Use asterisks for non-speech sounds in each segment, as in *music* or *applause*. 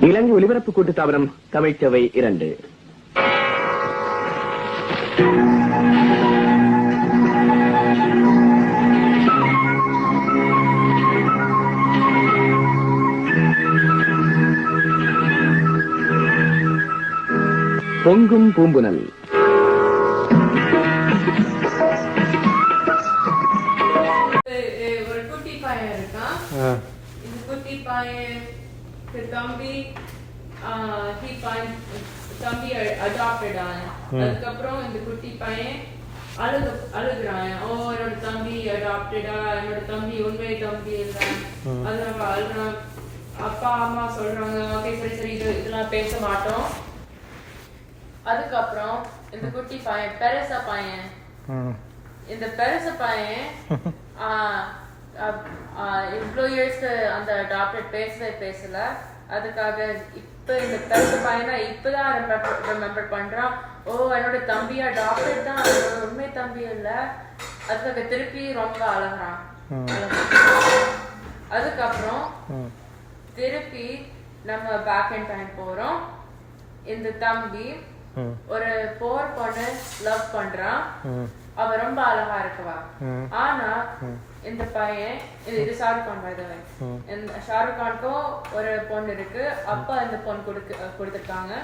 இலங்கை ஒலிபரப்பு கூட்டுத்தாபனம் தமிழ்ச்சவை இரண்டு. பொங்கும் பூம்புனல். ஒரு- குட்டி பையன் இருக்கான் இந்த குட்டி பையன் தம்பி he find- தம்பி அடாப்டட் அதுக்கப்புறம் இந்த குட்டி பையன் அழுகு அழுகுறான். ஓ என்னோட தம்பி அடாப்டடா என்னோட தம்பி உண்மை தம்பி இல்ல. அது நம்ம அழுகுறான். அப்பா அம்மா சொல்றாங்க ஓகே சரி சரி இது இதெல்லாம் பேச மாட்டோம். அதுக்கப்புறம் இந்த குட்டி பையன் பெருசா பையன். இந்த பெருசு பையன் *laughs* இயர்ஸ்க்கு அந்த டாக்டர் பேசவே பேசல. அதுக்காக இப்ப இந்த பெருசு பையனை இப்பதான் ரிமெம்பர் பண்றான். ஓ என்னோட தம்பியா டாக்டர் தான். என்னோட உண்மை தம்பி இல்ல. அதுக்காக திருப்பி ரொம்ப அழகான் அதுக்கப்புறம் திருப்பி நம்ம பேக் அண்ட் டைம் போறோம். இந்த தம்பி ஒரு போர் பொண்ணு லவ் பண்றான். அவ ரொம்ப அழகா இருக்கவா. ஆனா இந்த பையன் இது ஷாருக் கான். இந்த ஷாருக் கானுக்கும் ஒரு பொண்ணு இருக்கு. அப்பா இந்த பொண்ணு கொடுக்க கொடுத்துருக்காங்க.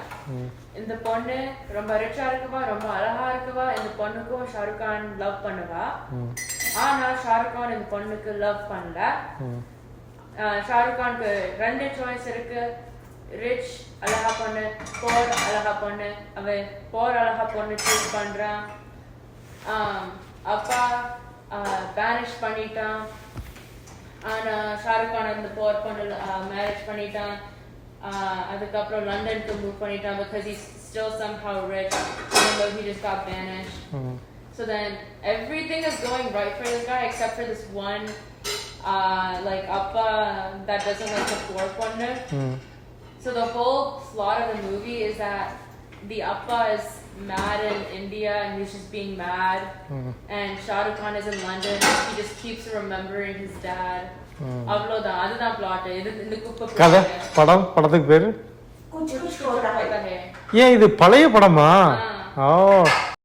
இந்த பொண்ணு ரொம்ப ரிச்சா இருக்குவா ரொம்ப அழகா இருக்குவா இந்த பொண்ணுக்கும் ஷாருக் கான் லவ் பண்ணுவா. ஆனா ஷாருக் கான் இந்த பொண்ணுக்கு லவ் பண்ணல. ஷாருக் கானுக்கு ரெண்டு சாய்ஸ் இருக்கு. ரிச் அழகா பொண்ணு போர் அழகா பொண்ணு. அவன் போர் அழகா பொண்ணு சூஸ் பண்றான். அப்பா பேனிஷ் பண்ணிட்டான் ஆனா ஷாருக் கான் அந்த போர் பொண்ணு மேரேஜ் பண்ணிட்டான் ஆஹ் அதுக்கப்புறம் லண்டனுக்கு மூவ் பண்ணிட்டான் because he's still somehow rich even though he just got banished so then everything is going right for this guy except for this one uh, like appa that doesn't like the poor partner. So the whole plot of the movie is that the appa is mad in India and he's just being mad. Mm. And Shah Rukh Khan is in London. He just keeps remembering his dad. அவ்வளோதான் அதுதான் plot இது இந்த குப்பை கதை படம் படத்துக்கு பேரு ஏன் இது பழைய படமா ஓ